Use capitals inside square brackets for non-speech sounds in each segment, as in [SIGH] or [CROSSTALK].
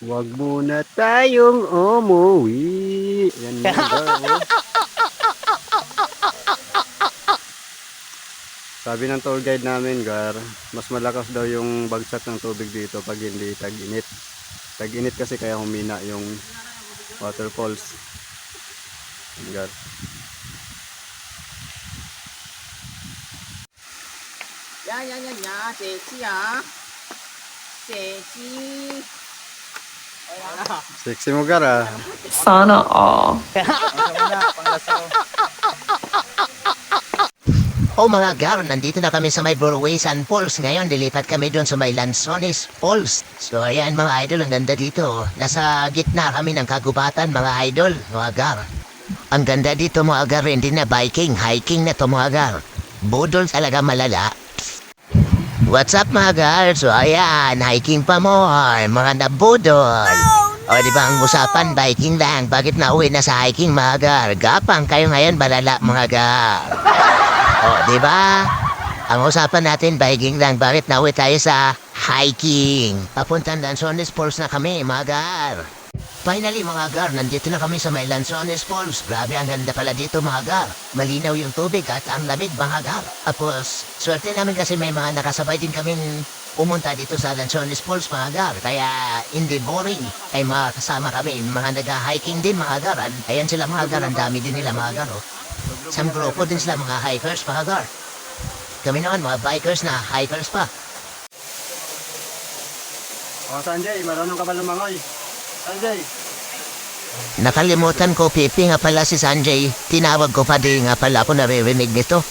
Huwag muna tayong umuwi. Yan na. Eh? Sabi ng tour guide namin, Gar, mas malakas daw yung bagsak ng tubig dito pag hindi tag-init. Tag-init kasi kaya humina yung waterfalls. Yan, Gar. Yan, yan, yan, yan. Sexy, ha? Sexy. Sexy mo, Gar, ah. Sana all. Oh mga gar, nandito na kami sa may Burways Falls. Ngayon, lilipat kami doon sa may Lanzones Falls. So ayan mga idol, ang ganda dito. Nasa gitna kami ng kagubatan mga idol, mga gar. Ang ganda dito mga gar, hindi na biking, hiking na to mga gar. Budol talaga malala. What's up mga gar? So ayan, hiking pa mo, mga nabudol. O di ba ang usapan, biking lang. Bakit nauwi na sa hiking mga gar? Gapang kayo ngayon, balala mga gar. O, di ba? Ang usapan natin, biking lang. Bakit nauwi tayo sa hiking? Papuntang Lanzones Falls na kami, mga gar. Finally, mga gar, nandito na kami sa may Lanzones Falls. Grabe, ang ganda pala dito, mga gar. Malinaw yung tubig at ang lamig, mga gar. Tapos, swerte namin kasi may mga nakasabay din kaming pumunta dito sa Lanzones Falls, mga gar. Kaya, hindi boring. Ay mga kasama kami, mga nag-hiking din, mga gar. Ayan sila, mga gar. Ang dami din nila, mga gar, oh. Sa grupo din sila mga hikers, mga gar. Kami naman mga bikers na hikers pa. O, Sanjay, marunong ka ba lumangoy? Sanjay. Nakalimutan ko, Pipi nga pala si Sanjay. Tinawag ko pa di nga pala ako naririnig nito.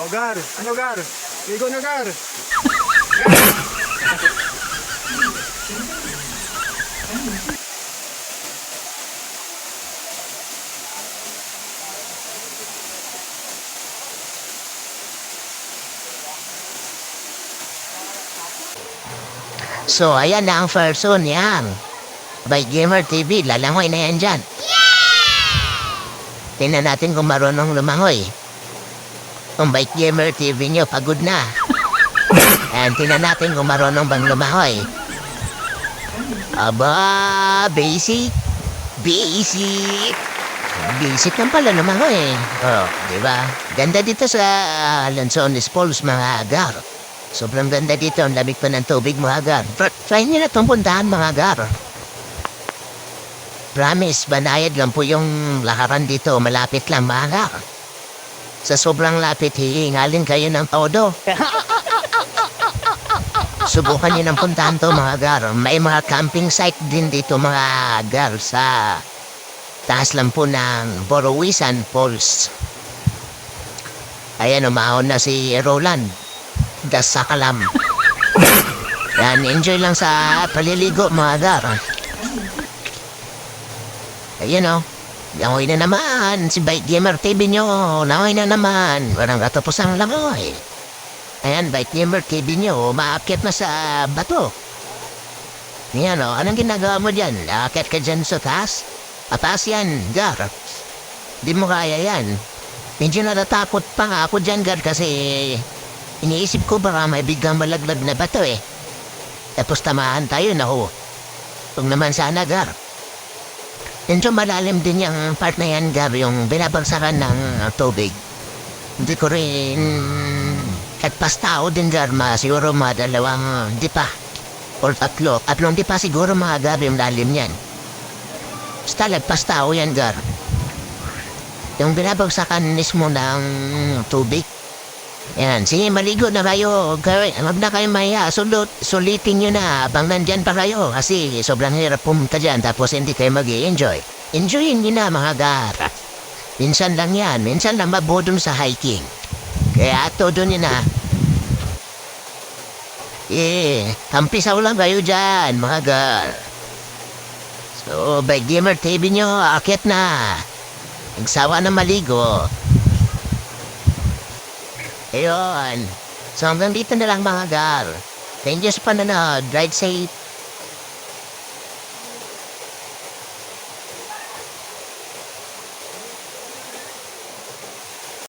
O, Gar. Ano, Gar? Ligo na, Gar. [LAUGHS] So, ayan na ang first one yan. By Gamer TV, lalangoy na yan dyan. Tingnan natin kung marunong lumangoy. Kung by Gamer TV nyo, pagod na. [LAUGHS] And tingnan natin kung marunong bang lumangoy. Aba, basic. Basic. Basic lang pala lumangoy. Oh, di ba? Ganda dito sa uh, Lanzones Falls, mga agar. Sobrang ganda dito. Ang lamig pa ng tubig, mga agar. Try, try nyo na itong puntahan, mga agar. Promise, banayad lang po yung lakaran dito. Malapit lang, mga agar. Sa sobrang lapit, hihingalin kayo ng todo. [LAUGHS] Subukan nyo ng puntahan to, mga agar. May mga camping site din dito, mga agar, sa taas lang po ng Borowisan Falls. Ayan, umahon na si Roland. Das Sakalam. Yan, enjoy lang sa paliligo, agar. Ayan o. Langoy na naman. Si Bite Gamer TV nyo. Langoy na naman. Walang katapos ang langoy. Ayan, Bite Gamer TV nyo. Maakit na sa bato. Yan o. Anong ginagawa mo dyan? Akit ka dyan sa taas? Ataas yan, Gar. Di mo kaya yan. Medyo natatakot pa nga ako dyan, Gar, kasi iniisip ko baka may biglang malaglag na bato eh. Tapos tamaan tayo na ho. Huwag naman sana, Gar. Medyo malalim din yung part na yan, Gar, yung binabagsakan ng tubig. Hindi ko rin... At pas tao din, Gar, ma, siguro mga dalawang di pa. Or tatlo. Tatlong di pa siguro mga Gar yung lalim yan. Basta lagpas tao yan, Gar. Yung binabagsakan mismo ng tubig. Yan, sige, maligo na kayo. Gar, Huwag na kayo maya. Sulut, sulitin nyo na habang nandyan pa kayo. Kasi sobrang hirap pumunta dyan tapos hindi kayo mag enjoy Enjoyin nyo na, mga Gar. Minsan lang yan. Minsan lang mabudol sa hiking. Kaya todo nyo na. Eh, tampisaw lang kayo dyan, mga Gar. So, by Gamer TV nyo, akit na. Nagsawa na maligo. Ayun. So hanggang dito na lang mga gar. Thank you sa panonood. Ride safe.